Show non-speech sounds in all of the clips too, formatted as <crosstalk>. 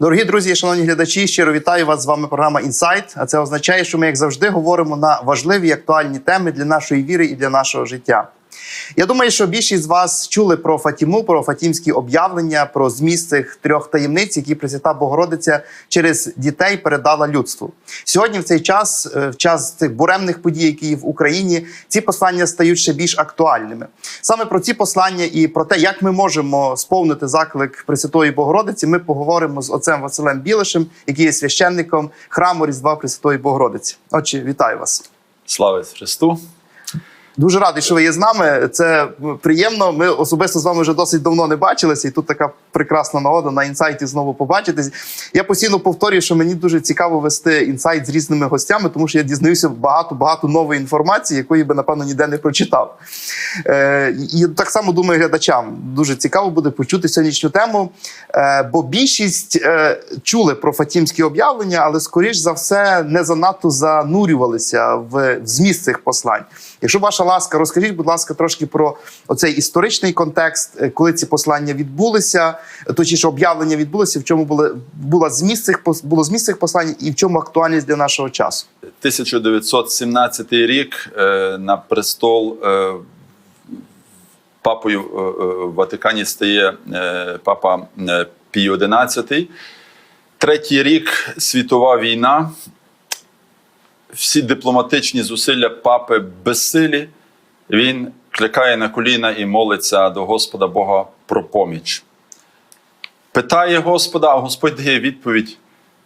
Дорогі друзі, шановні глядачі, щиро вітаю вас. З вами програма Інсайт. А це означає, що ми, як завжди, говоримо на важливі і актуальні теми для нашої віри і для нашого життя. Я думаю, що більшість з вас чули про Фатіму, про фатімські об'явлення, про зміст цих трьох таємниць, які Пресвята Богородиця через дітей передала людству. Сьогодні, в цей час, е, в час цих буремних подій, які є в Україні, ці послання стають ще більш актуальними. Саме про ці послання і про те, як ми можемо сповнити заклик Пресвятої Богородиці, ми поговоримо з отцем Василем Білишем, який є священником храму Різдва Пресвятої Богородиці. Отче, вітаю вас. Слава Христу! Дуже радий, що ви є з нами. Це приємно. Ми особисто з вами вже досить давно не бачилися, і тут така прекрасна нагода на інсайті знову побачитись. Я постійно повторюю, що мені дуже цікаво вести інсайт з різними гостями, тому що я дізнаюся багато багато нової інформації, якої би напевно ніде не прочитав. Е, і так само думаю, глядачам дуже цікаво буде почути сьогоднішню тему. Е, бо більшість е, чули про фатімські об'явлення, але скоріш за все не занадто занурювалися в, в зміст цих послань. Якщо ваша ласка, розкажіть, будь ласка, трошки про оцей історичний контекст, е, коли ці послання відбулися, точніше об'явлення відбулося, в чому були була зміст цих було зміст цих послань і в чому актуальність для нашого часу. 1917 рік е, на престол е, папою в Ватикані стає папа Пій XI. Третій рік світова війна. Всі дипломатичні зусилля папи безсилі. Він кликає на коліна і молиться до Господа Бога про поміч. Питає Господа, а Господь дає відповідь,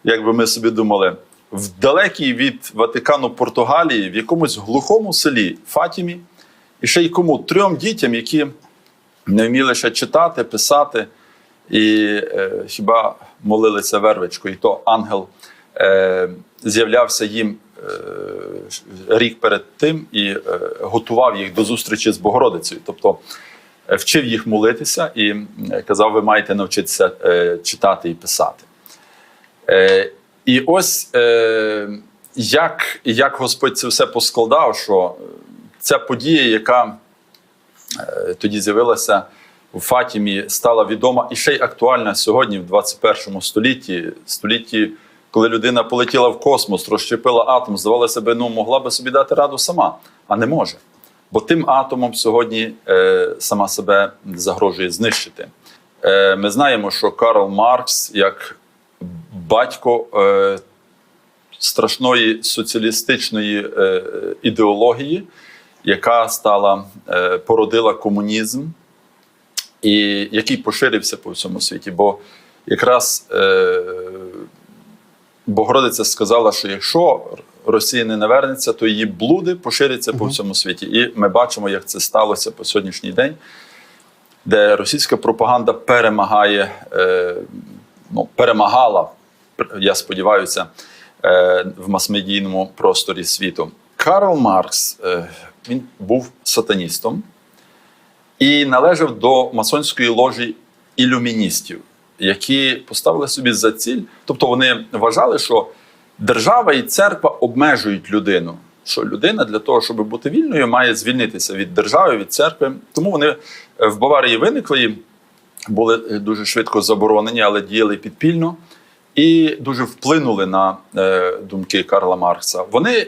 як би ми собі думали, в далекій від Ватикану Португалії, в якомусь глухому селі Фатімі, і ще й кому? Трьом дітям, які не вміли ще читати, писати, і е, хіба молилися вервичкою, і то ангел е, з'являвся їм рік перед тим і е, готував їх до зустрічі з Богородицею. Тобто е, вчив їх молитися і е, казав, ви маєте навчитися е, читати і писати. Е, і ось е, як, як Господь це все поскладав, що ця подія, яка е, тоді з'явилася в Фатімі, стала відома і ще й актуальна сьогодні, в 21 столітті, столітті, коли людина полетіла в космос, розщепила атом, здавалося би, ну могла би собі дати раду сама, а не може. Бо тим атомом сьогодні е, сама себе загрожує знищити. Е, ми знаємо, що Карл Маркс, як батько е, страшної соціалістичної е, ідеології, яка стала е, породила комунізм, і який поширився по всьому світі. Бо якраз е, Богородиця сказала, що якщо Росія не навернеться, то її блуди поширяться по всьому світі. І ми бачимо, як це сталося по сьогоднішній день, де російська пропаганда перемагає, е, ну, перемагала, я сподіваюся, е, в масмедійному просторі світу. Карл Маркс е, він був сатаністом і належав до масонської ложі ілюміністів, які поставили собі за ціль, тобто вони вважали, що держава і церква обмежують людину. Що людина для того, щоб бути вільною, має звільнитися від держави, від церкви. Тому вони е, в Баварії виникли, були е, дуже швидко заборонені, але діяли підпільно і дуже вплинули на е, думки Карла Маркса. Вони,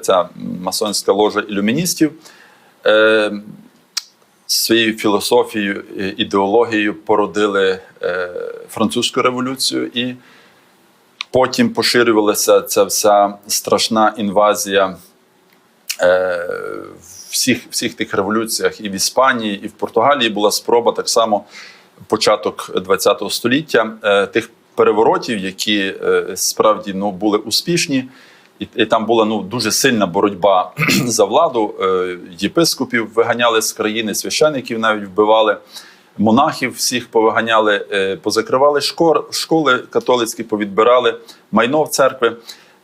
ця масонська ложа ілюміністів, своєю філософією, е, ідеологією породили е, французьку революцію, і потім поширювалася ця вся страшна інвазія е, всіх, всіх тих революціях і в Іспанії, і в Португалії була спроба так само початок ХХ століття тих переворотів, які справді ну, були успішні. І, і там була ну дуже сильна боротьба <clears throat> за владу. Е, єпископів виганяли з країни, священиків навіть вбивали, монахів всіх повиганяли, е, позакривали шкор, школи католицькі, повідбирали майно в церкви.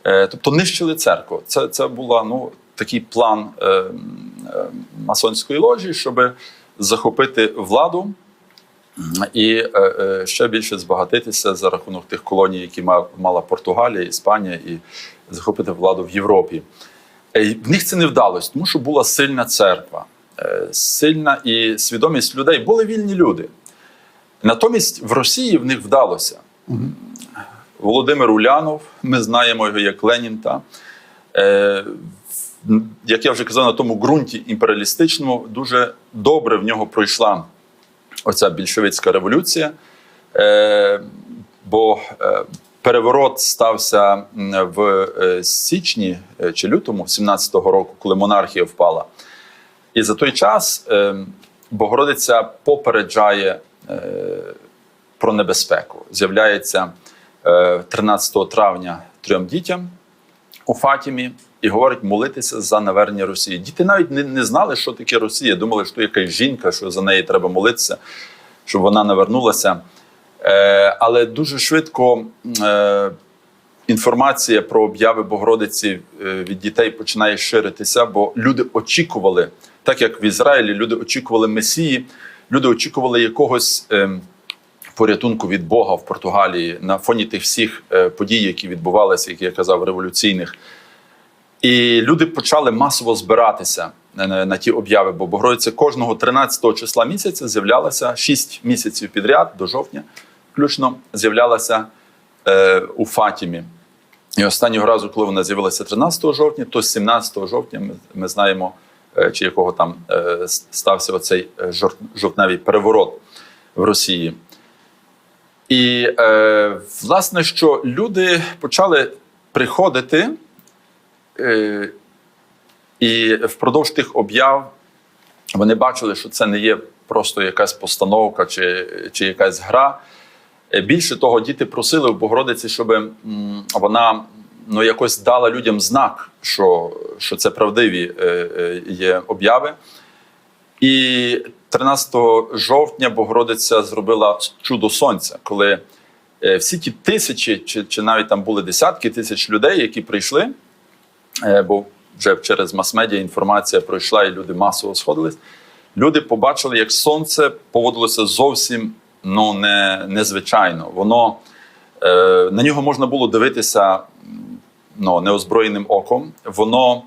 Е, тобто нищили церкву. Це, це була ну такий план е, масонської ложі, щоб захопити владу і е, ще більше збагатитися за рахунок тих колоній, які ма- мала Португалія, Іспанія, і захопити владу в Європі. Е, В них це не вдалося, тому що була сильна церква, е, сильна і свідомість людей. Були вільні люди. Натомість в Росії в них вдалося. Володимир Улянов, ми знаємо його як Ленін. Та, е, як я вже казав, на тому ґрунті імперіалістичному дуже добре в нього пройшла оця більшовицька революція. Бо переворот стався в е, січні е, чи лютому 17-го року, коли монархія впала. І за той час е, Богородиця попереджає про небезпеку. З'являється е, 13 травня трьом дітям у Фатімі і говорить молитися за навернення Росії. Діти навіть не, не знали, що таке Росія. Думали, що якась жінка, що за неї треба молитися, щоб вона навернулася. Е, але дуже швидко е, інформація про обяви Богородиці е, від дітей починає ширитися, бо люди очікували, так як в Ізраїлі, люди очікували Месії, люди очікували якогось. порятунку від Бога в Португалії на фоні тих всіх подій, які відбувалися, як я казав, революційних. І люди почали масово збиратися на, на, ті обяви, бо Богородиця кожного 13 числа місяця з'являлася 6 місяців підряд до жовтня, включно з'являлася е, у Фатімі. І останнього разу, коли вона з'явилася 13 жовтня, то 17 жовтня ми, ми знаємо, е, чи якого там е, стався оцей е, жовтневий переворот в Росії. І е, власне, що люди почали приходити, е, і впродовж тих об'яв вони бачили, що це не є просто якась постановка чи, чи якась гра. Е, Більше того, діти просили у Богородиці, щоб вона ну, якось дала людям знак, що, що це правдиві е, е, є обяви. І 13 жовтня Богородиця зробила чудо сонця, коли всі ті тисячі, чи, чи навіть там були десятки тисяч людей, які прийшли, бо вже через мас-медіа інформація пройшла, і люди масово сходились. Люди побачили, як сонце поводилося зовсім ну, не, незвичайно. Воно е, на нього можна було дивитися ну, неозброєним оком. Воно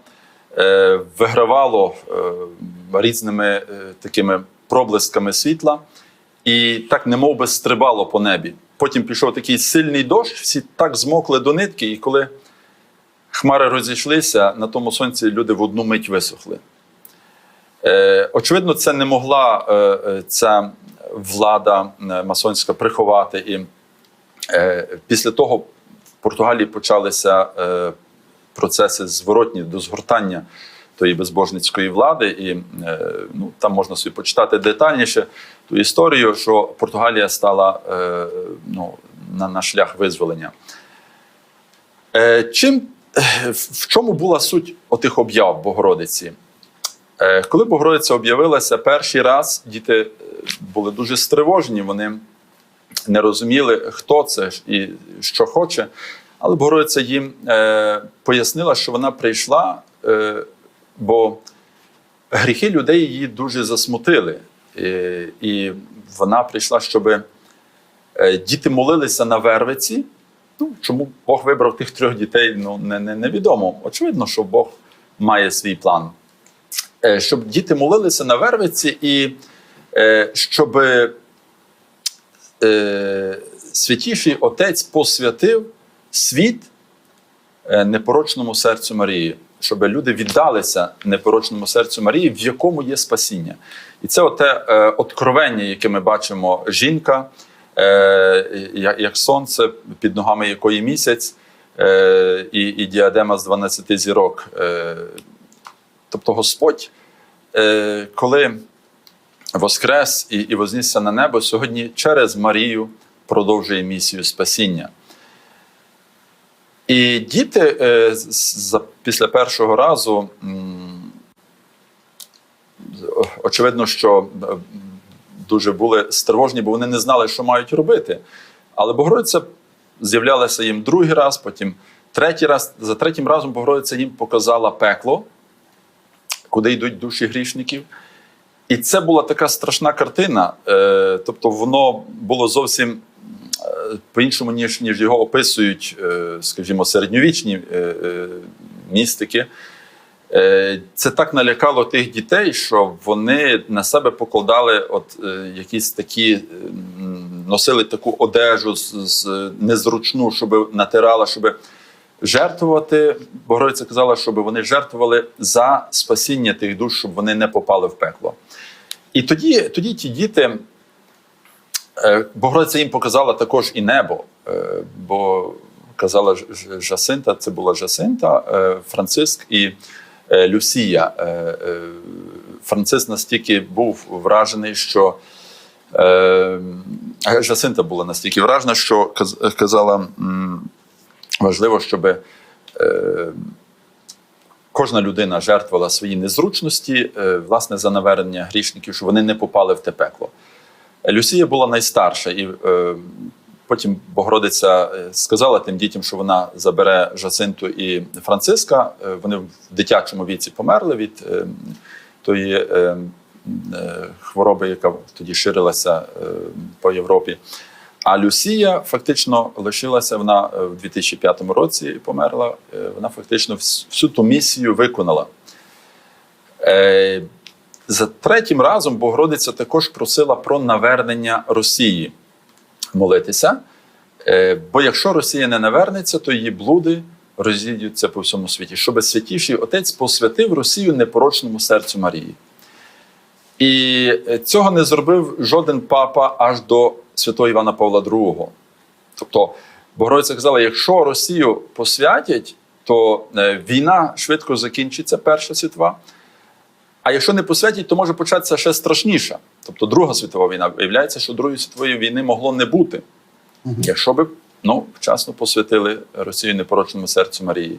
е, вигравало е, різними е, такими проблисками світла і так немов би стрибало по небі. Потім пішов такий сильний дощ, всі так змокли до нитки, і коли хмари розійшлися, на тому сонці люди в одну мить висохли. Е, очевидно, це не могла е, е, ця влада масонська приховати. І після того в Португалії почалися процеси зворотні до згортання тої безбожницької влади. І ну, там можна собі почитати детальніше ту історію, що Португалія стала ну, на, на шлях визволення. Чим, в чому була суть отих об'яв Богородиці? Е, Коли Богородиця об'явилася перший раз, діти е, були дуже стривожені, вони не розуміли, хто це і що хоче. Але Богородиця їм е, пояснила, що вона прийшла, бо гріхи людей її дуже засмутили. І вона прийшла, щоб діти молилися на Вервиці. Ну, чому Бог вибрав тих трьох дітей, ну не, не, невідомо. Очевидно, що Бог має свій план. Е, щоб діти молилися на Вервиці і е, щоб е, святіший Отець посвятив світ е, непорочному серцю Марії, щоб люди віддалися непорочному серцю Марії, в якому є спасіння. І це оте е, откровення, яке ми бачимо, жінка, як, як сонце, під ногами якої місяць, е, і, і діадема з 12 зірок. Е, тобто Господь, е, коли воскрес і, і вознісся на небо, сьогодні через Марію продовжує місію спасіння. І діти е, після першого разу, очевидно, що е, дуже були стривожні, бо вони не знали, що мають робити. Але Богородиця з'являлася їм другий раз, потім третій раз. За третім разом Богородиця їм показала пекло, куди йдуть душі грішників. І це була така страшна картина. Е, тобто, воно було зовсім е, по-іншому, ніж, ніж його описують, е, скажімо, середньовічні містики. Е, Це так налякало тих дітей, що вони на себе покладали от, е, якісь такі носили таку одежу з, незручну, щоб натирала, щоб жертвувати. Богородиця казала, щоб вони жертвували за спасіння тих душ, щоб вони не попали в пекло. І тоді, тоді ті діти, е, Богородиця їм показала також і небо, е, бо казала Жасинта, це була Жасинта, е, Франциск і е, Люсія. Е, е, настільки був вражений, що е, Жасинта була настільки вражена, що казала, важливо, щоб е, кожна людина жертвувала свої незручності, е, власне, за навернення грішників, щоб вони не попали в те пекло. Люсія була найстарша, і е, потім Богородиця е, сказала тим дітям, що вона забере Жасинту і Франциска. Е, вони в дитячому віці померли від е, тої хвороби, яка тоді ширилася по Європі. А Люсія фактично лишилася вона в 2005 році і померла. Вона фактично всю ту місію виконала. За третім разом Богородиця також просила про навернення Росії молитися. Е, Бо якщо Росія не навернеться, то її блуди розійдуться по всьому світі, щоб святіший отець посвятив Росію непорочному серцю Марії. І е, цього не зробив жоден папа аж до святого Івана Павла II. Тобто, Богородиця казала: якщо Росію посвятять, то е, війна швидко закінчиться, Перша світова. А якщо не посвятять, то може початися ще страшніша. Тобто Друга світова війна. Виявляється, що Другої світової війни могло не бути, якщо б ну, вчасно посвятили Росію непорочному серцю Марії.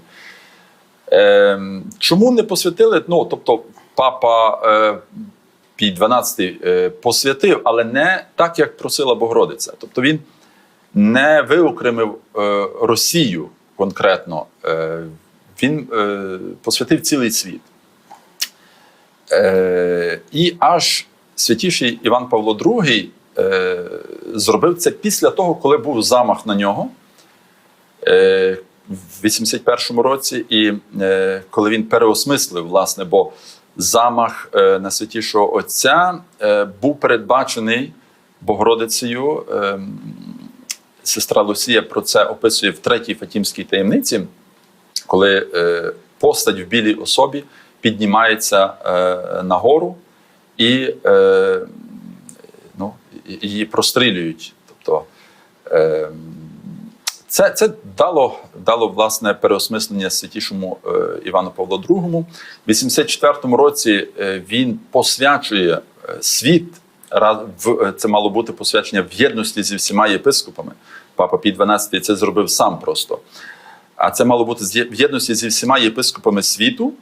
Ем, чому не посвятили? Ну, тобто, папа е, Пій XII е, посвятив, але не так, як просила Богородиця. Тобто він не виокремив е, Росію конкретно, е, він е, посвятив цілий світ. Е, і аж святіший Іван Павло II е, зробив це після того, коли був замах на нього е, в 81-му році, і е, коли він переосмислив, власне, бо замах е, на святішого Отця е, був передбачений Богородицею. Е, сестра Лусія про це описує в третій Фатімській таємниці, коли е, постать в білій особі піднімається е, нагору і е, ну, її прострілюють. Тобто, е, це, це дало, дало власне переосмислення святішому е, Івану Павлу II. В 84-му році е, він посвячує е, світ. Е, це мало бути посвячення в єдності зі всіма єпископами. Папа Пій XII це зробив сам просто. А це мало бути в єдності зі всіма єпископами світу.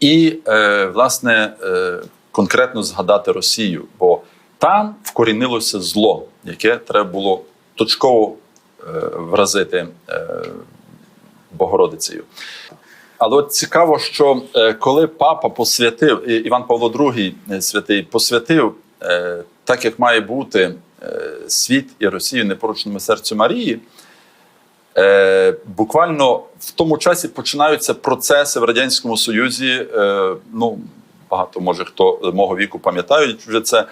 І, е, власне, е, конкретно згадати Росію, бо там вкорінилося зло, яке треба було точково е, вразити е, Богородицею. Але от цікаво, що е, коли папа посвятив, Іван Павло II святий посвятив так, як має бути світ і Росію непорочному серцю Марії, буквально в тому часі починаються процеси в Радянському Союзі. Ну, багато може хто мого віку пам'ятають вже це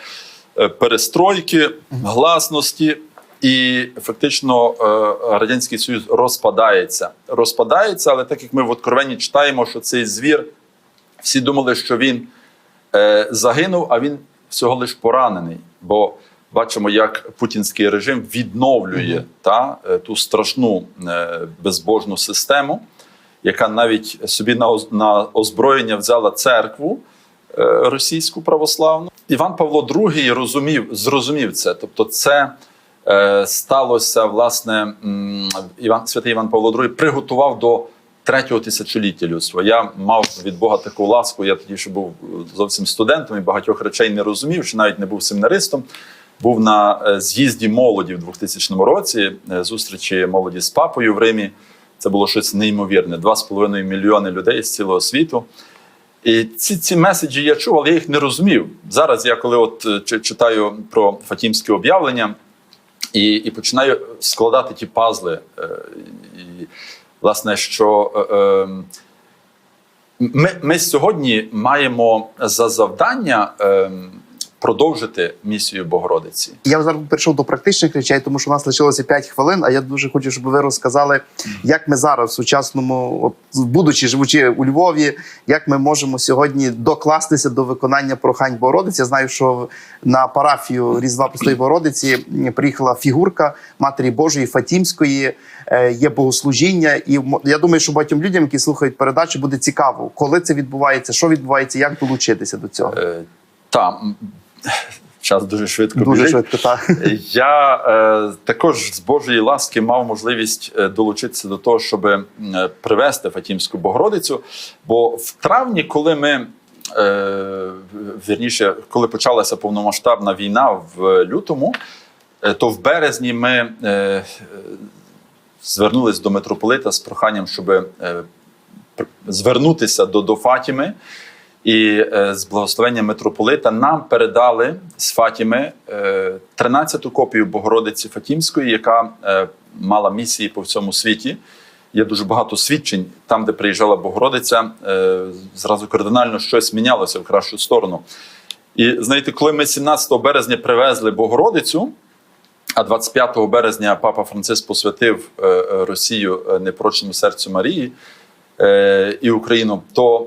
е, перестройки, гласності, і фактично е, Радянський Союз розпадається. Розпадається, але так як ми в Откровенні читаємо, що цей звір, всі думали, що він е, загинув, а він всього лиш поранений. Бо бачимо, як путінський режим відновлює та, е, ту страшну безбожну систему, яка навіть собі на, озброєння взяла церкву російську православну. Іван Павло II розумів, зрозумів це. Тобто, це е, сталося, власне, Іван, святий Іван Павло II приготував до третього тисячоліття людства. Я мав від Бога таку ласку. Я тоді ще був зовсім студентом і багатьох речей не розумів, ще навіть не був семінаристом. Був на е, з'їзді молоді в 2000 році, е, зустрічі молоді з папою в Римі. Це було щось неймовірне. 2,5 мільйони людей з цілого світу. І ці, ці меседжі я чув, але я їх не розумів. Зараз я коли от е, читаю про фатімське об'явлення і, і починаю складати ті пазли. е, І, власне, що е, ми, ми сьогодні маємо за завдання е, продовжити місію Богородиці. Я зараз перейшов до практичних речей, тому що у нас лишилося 5 хвилин. А я дуже хочу, щоб ви розказали, як ми зараз в сучасному, от, будучи живучи у Львові, як ми можемо сьогодні докластися до виконання прохань Богородиці. Я знаю, що на парафію Різдва Простої Богородиці приїхала фігурка Матері Божої Фатімської. е, Є богослужіння, і я думаю, що багатьом людям, які слухають передачу, буде цікаво, коли це відбувається, що відбувається, як долучитися до цього. Е, Там <laughs> час дуже швидко Дуже біжить. швидко так. <laughs> Я е, також з Божої ласки мав можливість е, долучитися до того, щоб привезти Фатімську Богородицю. Бо в травні, коли ми е, вірніше, коли почалася повномасштабна війна в лютому, е, то в березні ми е, звернулись до митрополита з проханням, щоб е, звернутися до, до Фатіми. І е, з благословення митрополита нам передали з Фатіми е, 13-ту копію Богородиці Фатімської, яка е, мала місії по всьому світі. Є дуже багато свідчень там, де приїжджала Богородиця, е, зразу кардинально щось мінялося в кращу сторону. І знаєте, коли ми 17 березня привезли Богородицю, а 25 березня Папа Франциск посвятив е, е, Росію е, непорочному серцю Марії е, і Україну, то е,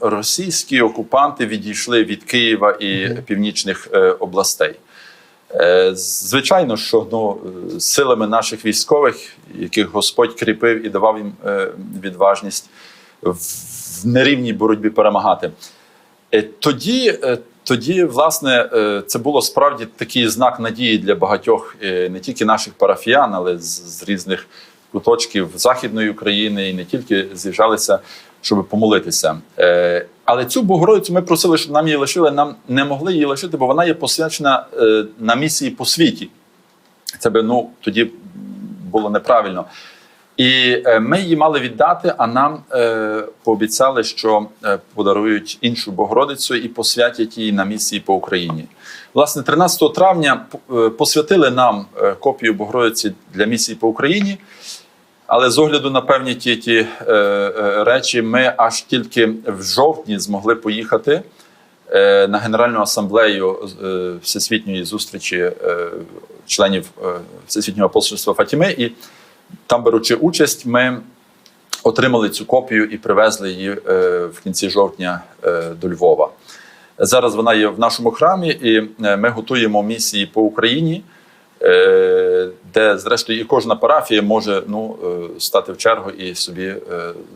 російські окупанти відійшли від Києва і північних е, областей. Е, Звичайно, що ну, е, силами наших військових, яких Господь кріпив і давав їм е, відважність в нерівній боротьбі перемагати. Е, Тоді, е, тоді, власне, е, це було справді такий знак надії для багатьох е, не тільки наших парафіян, але з, з різних куточків Західної України і не тільки з'їжджалися, щоб помолитися. Е, Але цю Богородицю ми просили, щоб нам її лишили. Нам не могли її лишити, бо вона є посвячена е, на місії по світі. Це би ну тоді було неправильно. І е, ми її мали віддати, а нам е, пообіцяли, що е, подарують іншу Богородицю і посвятять її на місії по Україні. Власне, 13 травня е, посвятили нам копію Богородиці для місії по Україні. Але з огляду на певні ті, ті е, е, речі, ми аж тільки в жовтні змогли поїхати е, на Генеральну асамблею е, всесвітньої зустрічі е, членів е, Всесвітнього апостольства Фатіми. І там, беручи участь, ми отримали цю копію і привезли її е, в кінці жовтня е, до Львова. Зараз вона є в нашому храмі, і е, ми готуємо місії по Україні, де, зрештою, і кожна парафія може ну, е, стати в чергу і собі е,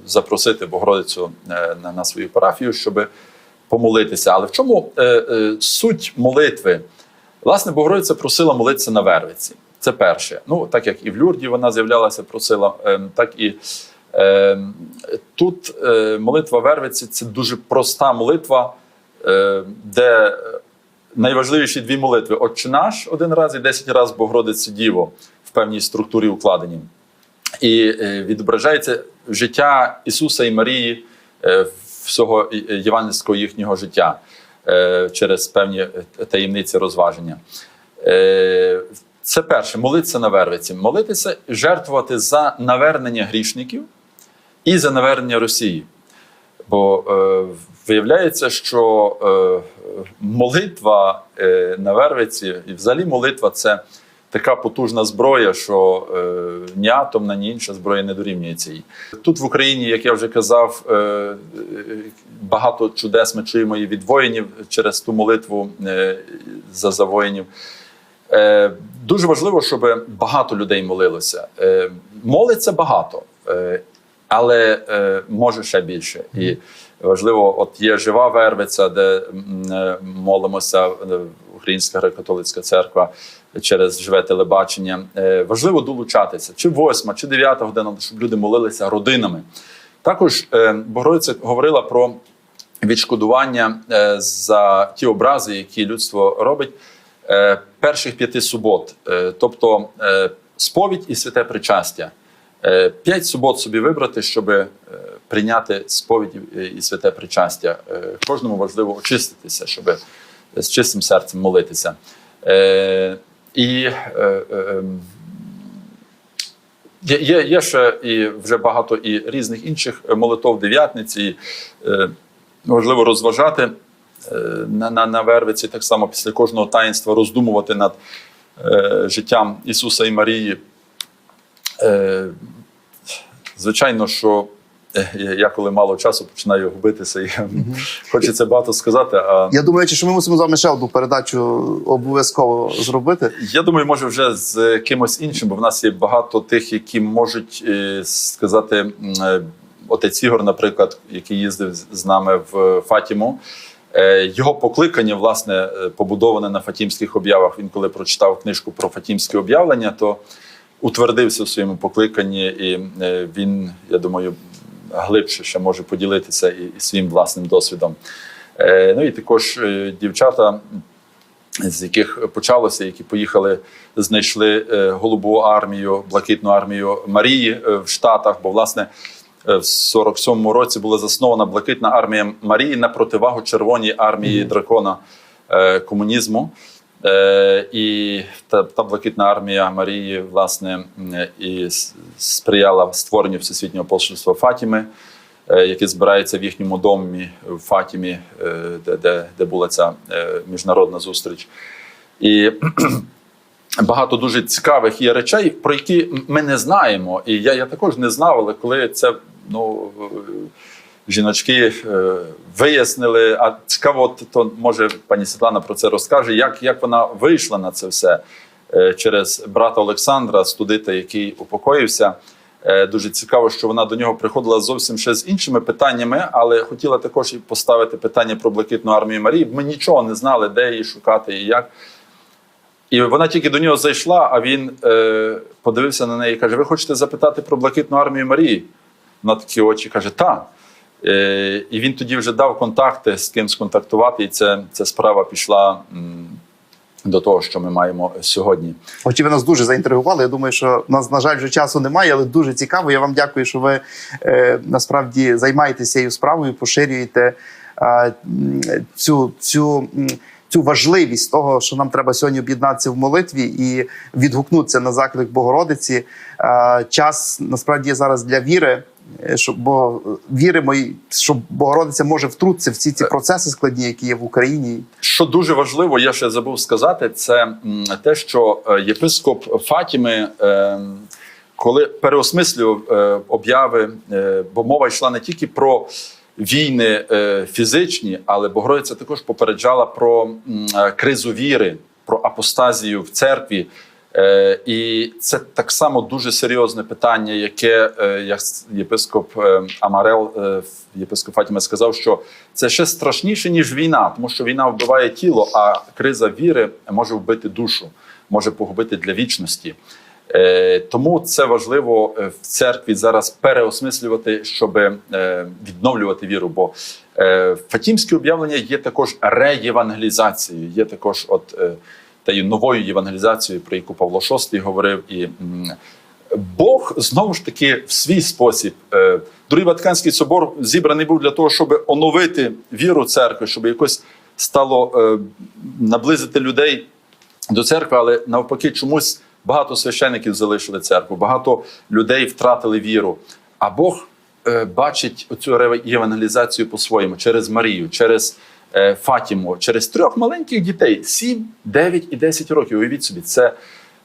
запросити Богородицю е, на, свою парафію, щоб помолитися. Але в чому е, е, суть молитви? Власне, Богородиця просила молитися на Вервиці. Це перше. Ну, так як і в Люрді вона з'являлася, просила, е, так і е, тут е, молитва Вервиці це дуже проста молитва, е, де найважливіші дві молитви: Отче наш один раз і десять разів Богородиці Діво в певній структурі укладені. І е, відображається життя Ісуса і Марії е, всього і євангельського їхнього життя е, через певні е, таємниці розваження. Е, Це перше, молитися на вервиці. Молитися, жертвувати за навернення грішників і за навернення Росії. Бо е, виявляється, що е, молитва е, на Вервиці, і взагалі молитва це така потужна зброя, що е, ні атомна, ні інша зброя не дорівнюється їй. Тут в Україні, як я вже казав, е, багато чудес ми чуємо і від воїнів через ту молитву е, за, за воїнів. Е, дуже важливо, щоб багато людей молилося. Е, молиться багато, е, але е, може ще більше. І важливо, от є жива вервиця, де е, молимося е, Українська греко-католицька церква через живе телебачення. Е, важливо долучатися, чи восьма, чи дев'ята година, щоб люди молилися родинами. Також Богородиця говорила про відшкодування за ті образи, які людство робить перших п'яти субот, тобто сповідь і святе причастя. П'ять субот собі вибрати, щоб прийняти сповідь і- і святе причастя. Е, Кожному важливо очиститися, щоб з чистим серцем молитися. Е, І е, е, ем, Є, є, ще і вже багато і різних інших молитов дев'ятниці. Е, важливо розважати е, на, на, на Вервиці, так само після кожного таїнства роздумувати над е, життям Ісуса і Марії. Е, звичайно, що е, я коли мало часу починаю губитися і хочеться багато сказати. А Я думаю, що ми мусимо з вами ще одну передачу обов'язково зробити. я думаю, може вже з кимось іншим, бо в нас є багато тих, які можуть е, сказати, е, отець Ігор, наприклад, який їздив з- нами в Фатіму. е, Його покликання, власне, е, побудоване на фатімських об'явах. Він коли прочитав книжку про фатімські об'явлення, то утвердився в своєму покликанні, і е, він, я думаю, глибше ще може поділитися і, і своїм власним досвідом. Е, Ну і також е, дівчата, з яких почалося, які поїхали, знайшли е, голубу армію, блакитну армію Марії е, в Штатах. Бо, власне, в 47-му році була заснована блакитна армія Марії на противагу червоній армії дракона комунізму. Е, і та, та блакитна армія Марії, власне, і сприяла створенню Всесвітнього апостольства Фатіми, е, яке збирається в їхньому домі в Фатімі, е, де, де, де була ця міжнародна зустріч. І <clears throat> багато дуже цікавих є речей, про які ми не знаємо. І я, я також не знав, але коли це ну, жіночки е, вияснили, а цікаво, то може пані Світлана про це розкаже, як, як вона вийшла на це все е, через брата Олександра, студита, який упокоївся. Е, Дуже цікаво, що вона до нього приходила зовсім ще з іншими питаннями, але хотіла також і поставити питання про блакитну армію Марії. Ми нічого не знали, де її шукати і як. І вона тільки до нього зайшла, а він е, подивився на неї і каже: Ви хочете запитати про блакитну армію Марії? Вона такі очі каже, так. Е, і він тоді вже дав контакти, з ким сконтактувати, і це, ця справа пішла до того, що ми маємо сьогодні. Очі ви нас дуже заінтригували. Я думаю, що нас, на жаль, вже часу немає, але дуже цікаво. Я вам дякую, що ви е, насправді займаєтеся цією справою, поширюєте е, цю, цю, цю важливість того, що нам треба сьогодні об'єднатися в молитві і відгукнутися на заклик Богородиці. Час насправді зараз для віри. Е, Щоб, бо віримо, що Богородиця може втрутитися в всі ці процеси складні, які є в Україні. Що дуже важливо, я ще забув сказати, це те, що е, єпископ Фатіми, е, коли переосмислював е, обяви, е, бо мова йшла не тільки про війни е, фізичні, але Богородиця також попереджала про е, кризу віри, про апостазію в церкві. Е, і це так само дуже серйозне питання, яке е, як єпископ е, Амарел, єпископ Фатіма сказав, що це ще страшніше, ніж війна, тому що війна вбиває тіло, а криза віри може вбити душу, може погубити для вічності. Тому це важливо в церкві зараз переосмислювати, щоб відновлювати віру. Бо фатімське об'явлення є також реєвангелізацією, є також от тією новою євангелізацією, про яку Павло VI говорив. І Бог знову ж таки в свій спосіб. е, Другий Ватиканський собор зібраний був для того, щоб оновити віру церкви, щоб якось стало е, наблизити людей до церкви, але навпаки, чомусь багато священиків залишили церкву, багато людей втратили віру. А Бог е, бачить оцю євангелізацію по-своєму через Марію, через Фатіму, через трьох маленьких дітей 7, 9 і 10 років. Уявіть собі, це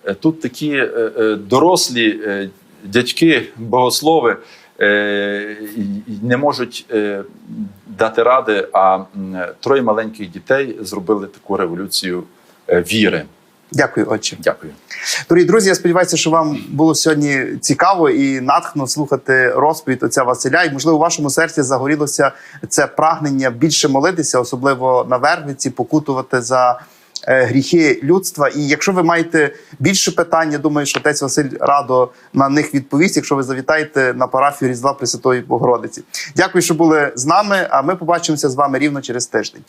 е, тут такі е, е, дорослі е, дядьки, богослови. е, Не можуть е, дати ради, а троє маленьких дітей зробили таку революцію е, віри. Дякую, отче. Дякую. Дорогі друзі, я сподіваюся, що вам було сьогодні цікаво і натхно слухати розповідь отця Василя. І можливо, у вашому серці загорілося це прагнення більше молитися, особливо на вервиці, покутувати за е, гріхи людства. І якщо ви маєте більше питань, я думаю, що отець Василь радо на них відповість, якщо ви завітаєте на парафію Різдва Пресвятої Богородиці. Дякую, що були з нами. А ми побачимося з вами рівно через тиждень.